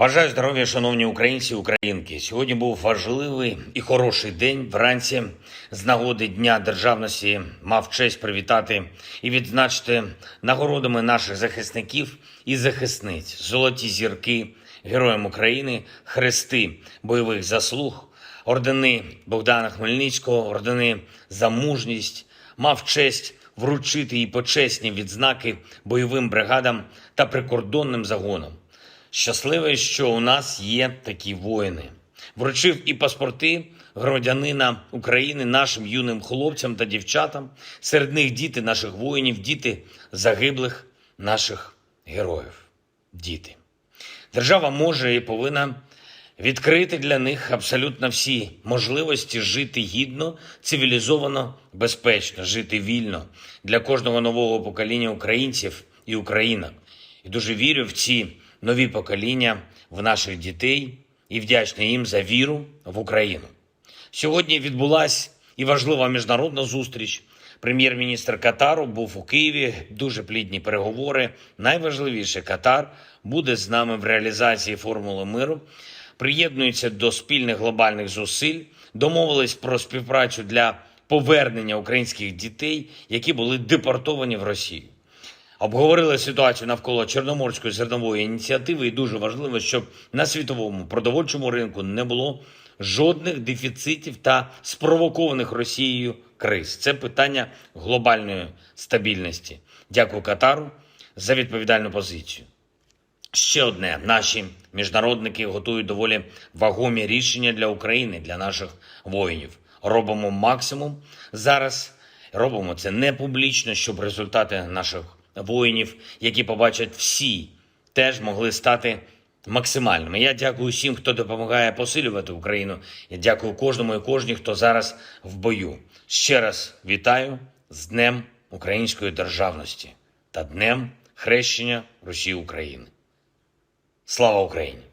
Бажаю здоров'я, шановні українці і українки. Сьогодні був важливий і хороший день. Вранці з нагоди Дня державності мав честь привітати і відзначити нагородами наших захисників і захисниць, золоті зірки, героям України, хрести бойових заслуг, ордени Богдана Хмельницького, ордени за мужність. Мав честь вручити і почесні відзнаки бойовим бригадам та прикордонним загонам. Щасливий, що у нас є такі воїни. Вручив і паспорти громадянина України нашим юним хлопцям та дівчатам. Серед них діти наших воїнів, діти загиблих наших героїв. Діти. Держава може і повинна відкрити для них абсолютно всі можливості жити гідно, цивілізовано, безпечно, жити вільно для кожного нового покоління українців і українок. І дуже вірю в ці нові покоління, в наших дітей і вдячний їм за віру в Україну. Сьогодні відбулася і важлива міжнародна зустріч. Прем'єр-міністр Катару був у Києві. Дуже плідні переговори. Найважливіше, Катар буде з нами в реалізації формули миру. Приєднується до спільних глобальних зусиль. Домовились про співпрацю для повернення українських дітей, які були депортовані в Росію. Обговорили ситуацію навколо Чорноморської зернової ініціативи, і дуже важливо, щоб на світовому продовольчому ринку не було жодних дефіцитів та спровокованих Росією криз. Це питання глобальної стабільності. Дякую Катару за відповідальну позицію. Ще одне: наші міжнародники готують доволі вагомі рішення для України, для наших воїнів. Робимо максимум зараз. Робимо це не публічно, щоб результати наших воїнів, які побачать всі, теж могли стати максимальними. Я дякую всім, хто допомагає посилювати Україну. Я дякую кожному і кожній, хто зараз в бою. Ще раз вітаю з Днем Української державності та Днем хрещення Росії України. Слава Україні!